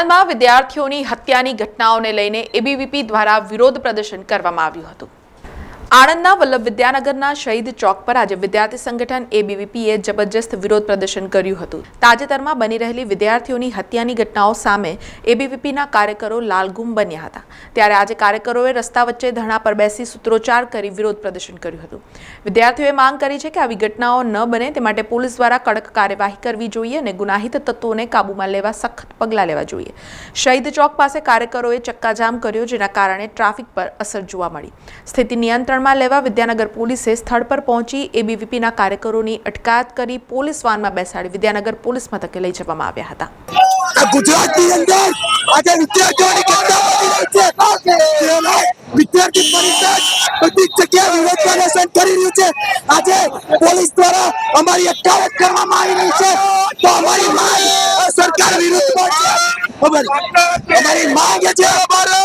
આણંદમાં વિદ્યાર્થીઓની હત્યાની ઘટનાઓને લઈને એબીવીપી દ્વારા વિરોધ પ્રદર્શન કરવામાં આવ્યું હતું. આણંદના વલ્લભ વિદ્યાનગરના શહીદ ચોક પર આજે વિદ્યાર્થી સંગઠન એબીવીપીએ જબરજસ્ત વિરોધ પ્રદર્શન કર્યું હતું. તાજેતરમાં બની રહેલી વિદ્યાર્થીઓની હત્યાની ઘટનાઓ સામે એબીવીપીના કાર્યકરો લાલગુમ બન્યા હતા. ત્યારે આજે કાર્યકરોએ રસ્તા વચ્ચે ધરણા પર બેસી સૂત્રોચ્ચાર કરી વિરોધ પ્રદર્શન કર્યું હતું. વિદ્યાર્થીઓએ માંગ કરી છે કે આવી ઘટનાઓ ન બને તે માટે પોલીસ દ્વારા કડક કાર્યવાહી કરવી જોઈએ અને ગુનાહિત તત્વોને કાબૂમાં લેવા સખત પગલાં લેવા જોઈએ. શહીદ ચોક પાસે કાર્યકરોએ ચક્કાજામ કર્યો, જેના કારણે ટ્રાફિક પર અસર જોવા મળી. સ્થિતિ નિયંત્રણમાં લેવા વિદ્યાનગર પોલીસે સ્થળ પર પહોંચી એબીવીપીના કાર્યકરોની અટકાયત કરી પોલીસ વાનમાં બેસાડી વિદ્યાનગર પોલીસ મથકે લઈ જવામાં આવ્યા હતા. ગુજરાતની અંદર આજે વિદ્યાર્થીઓની તેનો વિદ્યાર્થી પરિષદ બધી જગ્યાએ વિરોધ પ્રદર્શન કરી રહ્યું છે. આજે પોલીસ દ્વારા અમારી અટકાયત કરવામાં આવી રહી છે. તો અમારી માંગ સરકાર વિરુદ્ધમાં છે. અમારી અમારી માંગ છે અમારે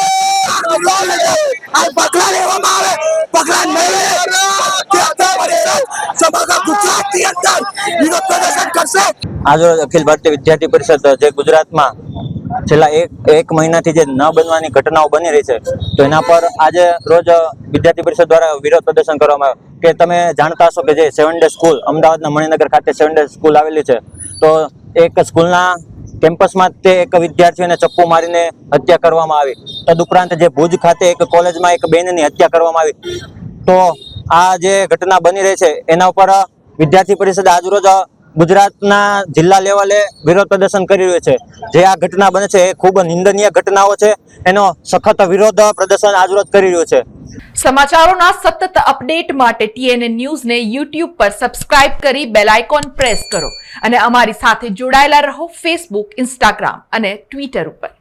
આ પગલા લેવામાં આવે પગલા નહીં લે વિદ્યાર્થી પરિષદ સમગ્ર અખિલ ભારતીય વિદ્યાર્થી પરિષદ જે ગુજરાતમાં છેલ્લા એક એક મહિનાથી જે ન બનવાની ઘટનાઓ બની રહી છે, તો એના પર આજે રોજ વિદ્યાર્થી પરિષદ દ્વારા વિરોધ પ્રદર્શન કરવામાં આવ્યું. કે તમે જાણતા કે જે સેવન સ્કૂલ અમદાવાદના મણિનગર ખાતે સેવન ડે સ્કૂલ આવેલી છે, તો એક સ્કૂલના કેમ્પસમાં તે એક વિદ્યાર્થીઓને ચપ્પુ મારીને હત્યા કરવામાં આવી. તદુપરાંત જે ભુજ ખાતે એક કોલેજમાં એક બેનની હત્યા કરવામાં આવી. તો આ જે ઘટના બની રહી છે, એના ઉપર વિદ્યાર્થી પરિષદ આજરોજ ગુજરાતના જિલ્લા લેવલે વિરોધ પ્રદર્શન કરી રહ્યું છે. જે આ ઘટના બને છે, એ ખૂબ નિંદનીય ઘટનાઓ છે. એનો સખત વિરોધ પ્રદર્શન આજરોજ કરી રહ્યું છે. સમાચારોના સતત અપડેટ માટે ટીએનએ ન્યૂઝને યુટ્યુબ પર સબસ્ક્રાઇબ કરી બેલ આઇકોન પ્રેસ કરો. અને અમારી સાથે જોડાયેલા રહો ફેસબુક ઇન્સ્ટાગ્રામ અને ટ્વિટર ઉપર.